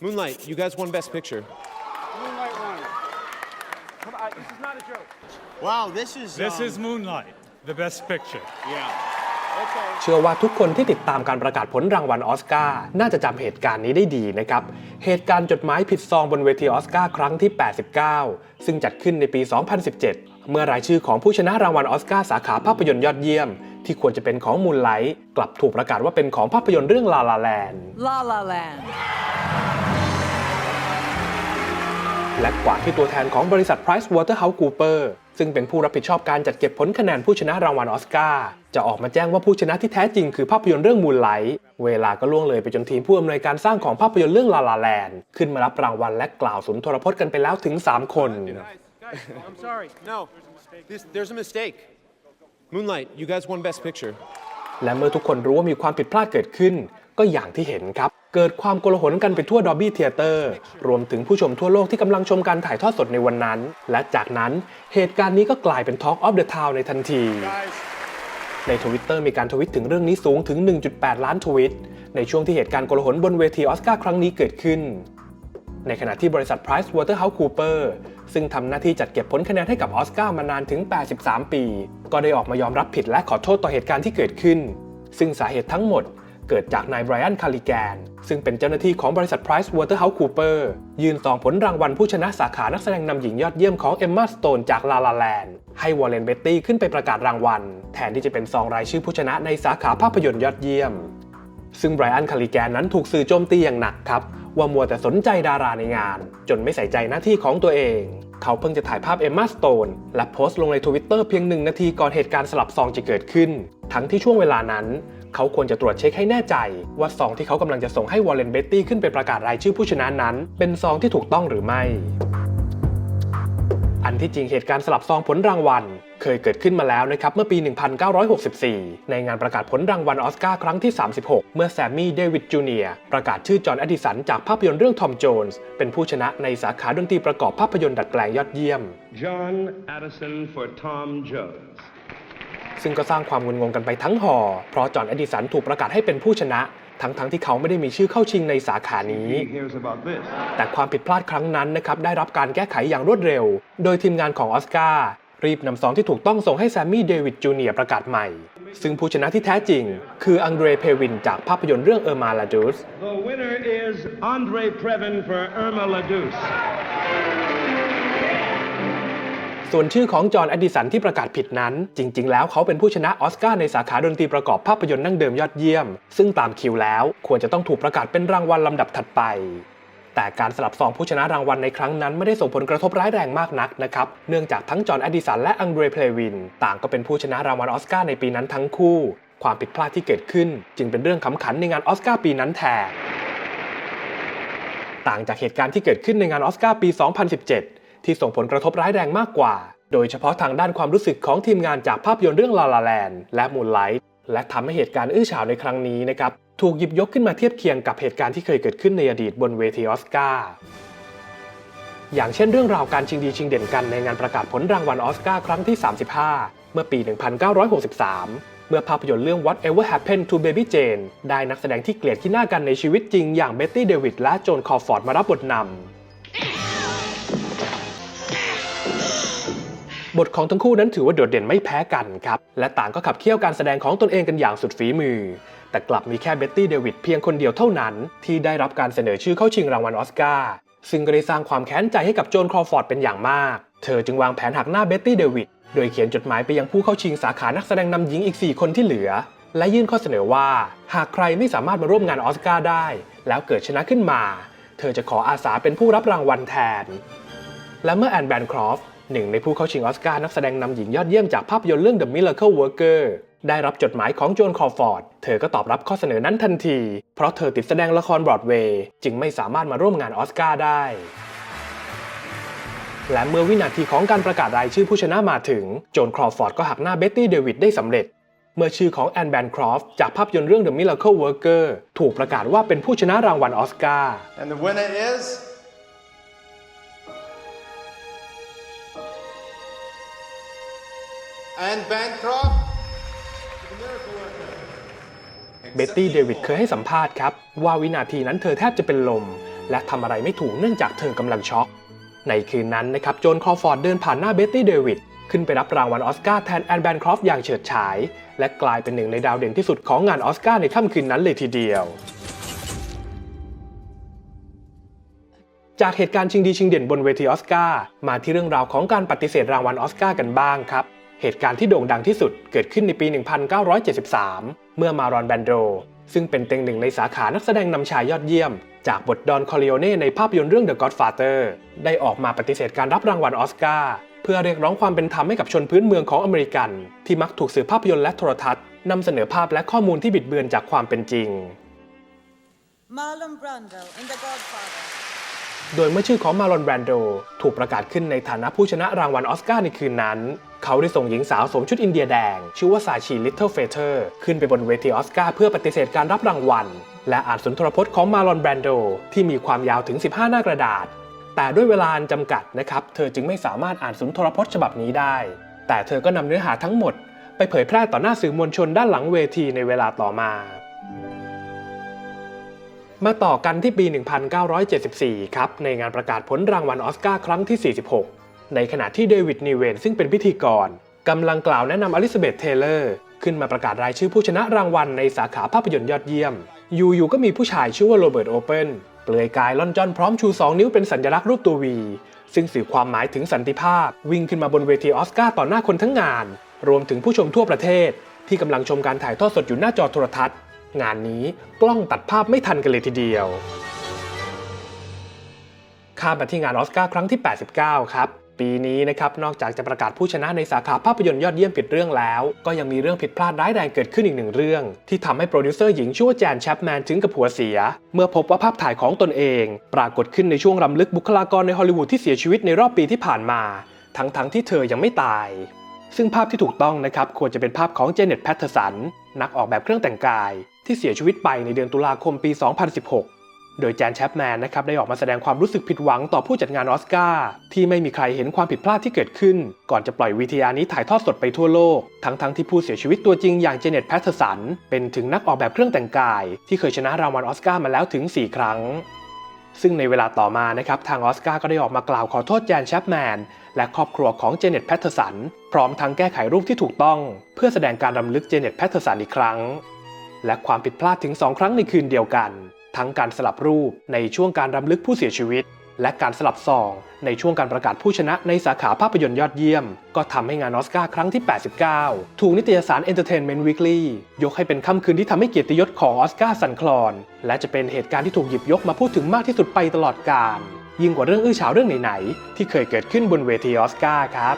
Moonlight, you guys won Best Picture. Moonlight won. Come on, this is not a joke. Wow, this is. This um, is Moonlight, the best picture. Yeah. Okay. เชื่อว่าทุกคนที่ติดตามการประกาศผลรางวัลออสการ์น่าจะจำเหตุการณ์นี้ได้ดีนะครับ เหตุการณ์จดหมายผิดซองบนเวทีออสการ์ครั้งที่ 89 ซึ่งจัดขึ้นในปี 2017 เมื่อรายชื่อของผู้ชนะรางวัลออสการ์สาขาภาพยนตร์ยอดเยี่ยม ที่ควรจะเป็นของมูลไลท์กลับถูกประกาศว่าเป็นของภาพยนตร์เรื่องลาลาแลน La La Land. และกว่าที่ตัวแทนของบริษัท Price Waterhouse Cooper ซึ่งเป็นผู้รับผิดชอบการจัดเก็บผลคะแนนผู้ชนะรางวัลออสการ์จะออกมาแจ้งว่าผู้ชนะที่แท้จริงคือภาพยนตร์เรื่องมูลไลท์เวลาก็ล่วงเลยไปจนทีมผู้อำนวยการสร้างของภาพยนตร์เรื่องลาลาแลนขึ้นมารับรางวัลและกล่าวสุนทรพจน์กันไปแล้วถึง 3 คน Guys, I'm sorry. No, this, there's a mistake. Moonlight, you guys won Best Picture. และเมื่อทุกคนรู้ว่ามีความผิดพลาดเกิดขึ้น ก็อย่างที่เห็นครับ เกิดความโกลาหลกันไปทั่วดอบบี้เทเตอร์ รวมถึงผู้ชมทั่วโลกที่กำลังชมการถ่ายทอดสดในวันนั้น และจากนั้นเหตุการณ์นี้ก็กลายเป็น Talk of the Town ในทันที Guys, ในทวิตเตอร์มีการทวิตถึงเรื่องนี้สูงถึง 1.8 ล้านทวิต ในช่วงที่เหตุการณ์โกลาหลบนเวทีออสการ์ครั้งนี้เกิดขึ้น ในขณะที่บริษัท Price Waterhouse Cooper ซึ่งทำหน้าที่จัดเก็บผลคะแนนให้กับออสการ์มานานถึง 83 ปี ก็ได้ออกมายอมรับผิดและขอโทษต่อเหตุการณ์ที่เกิดขึ้น ซึ่งสาเหตุทั้งหมด เกิดจากนายไบรอันคาริแกน ซึ่งเป็นเจ้าหน้าที่ของบริษัท Price Waterhouse Cooper ยื่นซองผลรางวัลผู้ชนะสาขานักแสดงนำหญิงยอดเยี่ยมของเอมมาสโตนจากลาลาแลนด์ให้วอลเลนเบตตี้ขึ้นไปประกาศรางวัล แทนที่จะเป็นซองรายชื่อผู้ชนะในสาขาภาพยนตร์ยอดเยี่ยม ซึ่งไบรอันคาริแกนนั้นถูกสื่อโจมตีอย่างหนักครับว่ามัวแต่สนใจดาราในงาน จนไม่ใส่ใจหน้าที่ของตัวเองเขาเพิ่งจะถ่ายภาพเอมมาสโตนและโพสต์ลงในทวิตเตอร์เพียงหนึ่งนาทีก่อนเหตุการณ์สลับซองจะเกิดขึ้น ทั้งที่ช่วงเวลานั้น เขาควรจะตรวจเช็คให้แน่ใจ ว่าซองที่เขากำลังจะส่งให้วอลเลนเบตตี้ขึ้นไปประกาศรายชื่อผู้ชนะนั้น เป็นซองที่ถูกต้องหรือไม่ อันที่จริงเหตุการณ์สลับซองผลรางวัล เคยเกิดขึ้นมาแล้วนะครับเมื่อปี 1964 ในงานประกาศผลรางวัลออสการ์ครั้งที่ 36 เมื่อแซมมี่เดวิดจูเนียประกาศชื่อจอห์นอดิสันจากภาพยนตร์เรื่องทอมโจนส์เป็นผู้ชนะในสาขาดนตรีประกอบภาพยนตร์ดัดแปลงยอดเยี่ยม John Addison for Tom Jones. ซึ่งก็สร้างความงุนงงกันไปทั้งหอ เพราะจอห์นอดิสันถูกประกาศให้เป็นผู้ชนะ ทั้งๆที่เขาไม่ได้มีชื่อเข้าชิงในสาขานี้ He hears about this. แต่ความผิดพลาดครั้งนั้นนะครับได้รับการแก้ไขอย่างรวดเร็ว โดยทีมงานของออสการ์รีบนำซองที่ถูกต้องส่งให้แซมมี่เดวิดจูเนียร์ประกาศใหม่ ซึ่งผู้ชนะที่แท้จริง คืออังเดรเพวินจากภาพยนตร์เรื่องเออร์มาลาดูส ส่วนชื่อของจอห์นอดิสันที่ประกาศผิดนั้น จริง ๆ แล้วเขาเป็นผู้ชนะออสการ์ในสาขาดนตรีประกอบภาพยนตร์นั่งเดิมยอดเยี่ยม ซึ่งตามคิวแล้วควรจะต้องถูกประกาศเป็นรางวัลลำดับถัดไปแต่การสลับซองผู้ชนะรางวัลในครั้งนั้นไม่ได้ส่งผลกระทบร้ายแรงมากนักนะครับ เนื่องจากทั้งจอห์นอดิสันและอังเดรเพลวิน ต่างก็เป็นผู้ชนะรางวัลออสการ์ในปีนั้นทั้งคู่ ความผิดพลาดที่เกิดขึ้น จึงเป็นเรื่องขำขันในงานออสการ์ปีนั้นแทนต่างจากเหตุการณ์ที่เกิดขึ้นในงานออสการ์ปี 2017 ที่ส่งผลกระทบร้ายแรงมากกว่า โดยเฉพาะทางด้านความรู้สึกของทีมงานจากภาพยนตร์เรื่องลาลาแลนและมูนไลท์และทำให้เหตุการณ์อื้อฉาวในครั้งนี้นะครับถูกหยิบยกขึ้นมาเทียบเคียงกับเหตุการณ์ที่เคยเกิดขึ้นในอดีตบนเวทีออสการ์อย่างเช่นเรื่องราวการชิงดีชิงเด่นกันในงานประกาศผลรางวัลออสการ์ครั้งที่ 35 เมื่อปี 1963 เมื่อภาพยนตร์เรื่อง Whatever Happened to Baby Jane ได้นักแสดงที่เกลียดขี้หน้ากันในชีวิตจริงอย่างเบ็ตตี้เดวิดและโจนคอร์ฟอร์ดมารับบทนำ บทของทั้งคู่นั้นถือว่าโดดเด่นไม่แพ้กันครับ และต่างก็ขับเคี่ยวการแสดงของตนเองกันอย่างสุดฝีมือ แต่กลับมีแค่เบ็ตตี้เดวิดเพียงคนเดียวเท่านั้น ที่ได้รับการเสนอชื่อเข้าชิงรางวัลออสการ์ซึ่งก็ได้สร้างความแค้นใจให้กับโจนครอฟอร์ดเป็นอย่างมาก เธอจึงวางแผนหักหน้าเบ็ตตี้เดวิดโดยเขียนจดหมายไปยังผู้เข้าชิงสาขานักแสดงนำหญิงอีก 4 คนที่เหลือ และยื่นข้อเสนอว่า หากใครไม่สามารถมาร่วมงานออสการ์ได้ แล้วเกิดชนะขึ้นมา เธอจะขออาสาเป็นผู้รับรางวัลแทน และเมื่อแอนแบนครอฟ หนึ่งในผู้เข้าชิงออสการ์นักแสดงนำหญิงยอดเยี่ยมจากภาพยนตร์เรื่อง The Miracle Worker ได้รับจดหมายของโจนคอร์ฟอร์ด เธอก็ตอบรับข้อเสนอนั้นทันที เพราะเธอติดแสดงละครบรอดเวย์จึงไม่สามารถมาร่วมงานออสการ์ได้ และเมื่อวินาทีของการประกาศรายชื่อผู้ชนะมาถึง โจนครอฟอร์ดก็หักหน้าเบ็ตตี้เดวิดได้สำเร็จ เมื่อชื่อของแอนแบนครอฟจากภาพยนตร์เรื่อง The Miracle Worker ถูกประกาศว่าเป็นผู้ชนะรางวัลออสการ์ and the winner is. Anne Bancroft. เบ็ตตี้เดวิดเคยให้สัมภาษณ์ครับ ว่าวินาทีนั้นเธอแทบจะเป็นลม และทำอะไรไม่ถูกเนื่องจากเธอกำลังช็อก ในคืนนั้นนะครับโจนคอฟอร์ดเดินผ่านหน้าเบ็ตตี้เดวิดขึ้นไปรับรางวัลออสการ์แทนแอนแบนครอฟอย่างเฉิดฉาย และกลายเป็นหนึ่งในดาวเด่นที่สุดของงานออสการ์ในค่ำคืนนั้นเลยทีเดียวจากเหตุการณ์ชิงดีชิงเด่นบนเวทีออสการ์มาที่เรื่องราวของการปฏิเสธรางวัลออสการ์กันบ้างครับ เหตุการณ์ที่โด่งดังที่สุดเกิดขึ้นในปี 1973 เมื่อมารอนแบนโด ซึ่งเป็นเต็งหนึ่งในสาขานักแสดงนำชายยอดเยี่ยม จากบทดอนคอริโอเน่ในภาพยนตร์เรื่อง The Godfather ได้ออกมาปฏิเสธการรับรางวัลออสการ์เพื่อเรียกร้องความเป็นธรรมให้กับชนพื้นเมืองของอเมริกัน ที่มักถูกสื่อภาพยนตร์และโทรทัศน์นำเสนอภาพและข้อมูลที่บิดเบือนจากความเป็นจริง Marlon Brando in The Godfather. โดยเมื่อชื่อของมาลอนแบรนโด ถูกประกาศขึ้นในฐานะผู้ชนะรางวัลออสการ์ในคืนนั้น เขาได้ส่งหญิงสาวสวมชุดอินเดียแดง ชื่อว่าซาชีลิตเทิลเฟเธอร์ขึ้นไปบนเวทีออสการ์เพื่อปฏิเสธการรับรางวัล และอ่านสุนทรพจน์ของมาลอนแบรนโด ที่มีความยาวถึง 15 หน้ากระดาษ แต่ด้วยเวลาจำกัดนะครับเธอจึงไม่สามารถอ่านสุนทรพจน์ฉบับนี้ได้ แต่เธอก็นำเนื้อหาทั้งหมด ไปเผยแพร่ต่อหน้าสื่อมวลชนด้านหลังเวทีในเวลาต่อมามาต่อกันที่ปี 1974 ครับ ในงานประกาศผลรางวัลออสการ์ครั้งที่ 46 ในขณะที่เดวิดนีเวนซึ่งเป็นพิธีกรกำลังกล่าวแนะนำอลิซาเบธเทเลอร์ขึ้นมาประกาศรายชื่อผู้ชนะรางวัลในสาขาภาพยนตร์ยอดเยี่ยม อยู่ๆก็มีผู้ชายชื่อว่าโรเบิร์ตโอเปนเปลือยกายล่อนจ้อนพร้อมชู 2 นิ้วเป็นสัญลักษณ์รูปตัววี ซึ่งสื่อความหมายถึงสันติภาพ วิ่งขึ้นมาบนเวทีออสการ์ต่อหน้าคนทั้งงาน รวมถึงผู้ชมทั่วประเทศ ที่กำลังชมการถ่ายทอดสดอยู่หน้าจอโทรทัศน์ งานนี้กล้องตัดภาพไม่ทันกันเลยทีเดียวข้ามมาที่งานออสการ์ครั้งที่ 89 ครับ ปีนี้นะครับนอกจากจะประกาศผู้ชนะในสาขาภาพยนตร์ยอดเยี่ยมผิดเรื่องแล้ว ก็ยังมีเรื่องผิดพลาดร้ายแรงเกิดขึ้นอีกหนึ่งเรื่อง ที่ทำให้โปรดิวเซอร์หญิงชื่อว่าแจนแชปแมนถึงกับหัวเสีย เมื่อพบว่าภาพถ่ายของตนเอง ปรากฏขึ้นในช่วงรำลึกบุคลากรในฮอลลีวูดที่เสียชีวิตในรอบปีที่ผ่านมา ทั้งๆที่เธอยังไม่ตาย ซึ่งภาพที่ถูกต้องนะครับควรจะเป็นภาพของเจเน็ตแพทเทอร์สันนักออกแบบเครื่องแต่งกาย ที่เสียชีวิตไปในเดือนตุลาคมปี 2016 โดยแจนแชปแมนนะครับได้ออกมาแสดงความรู้สึกผิดหวังต่อผู้จัดงานออสการ์ที่ไม่มีใครเห็นความผิดพลาดที่เกิดขึ้น ก่อนจะปล่อยวิทยานี้ถ่ายทอดสดไปทั่วโลก ทั้งๆทที่ผู้เสียชีวิตตัวจริงอย่างเจเน็ตแพทเทอร์สัน เป็นถึงนักออกแบบเครื่องแต่งกาย ที่เคยชนะรางวัลออสการ์มาแล้วถึง 4 ครั้ง ซึ่งในเวลาต่อมานะครับทางออสการ์ก็ได้ออกมากล่าวขอโทษแจนแชปแมนและครอบครัวของเจเน็ตแพทเทอร์สันพร้อมทั้งแก้ไขรูปที่ถูกต้อง เพื่อแสดงการรำลึกเจเน็ตแพทเทอร์สันอีกครั้ง และความผิดพลาดถึง 2 ครั้งในคืนเดียวกัน ทั้งการสลับรูปในช่วงการรำลึกผู้เสียชีวิต และการสลับซอง ในช่วงการประกาศผู้ชนะในสาขาภาพยนตร์ยอดเยี่ยม ก็ทำให้งานออสการ์ครั้งที่ 89 ถูกนิตยสาร Entertainment Weekly ยกให้เป็นค่ำคืนที่ทำให้เกียรติยศของออสการ์สั่นคลอน และจะเป็นเหตุการณ์ที่ถูกหยิบยกมาพูดถึงมากที่สุดไปตลอดกาลยิ่งกว่าเรื่องอื้อฉาวเรื่องไหนๆที่เคยเกิดขึ้นบนเวทีออสการ์ครับ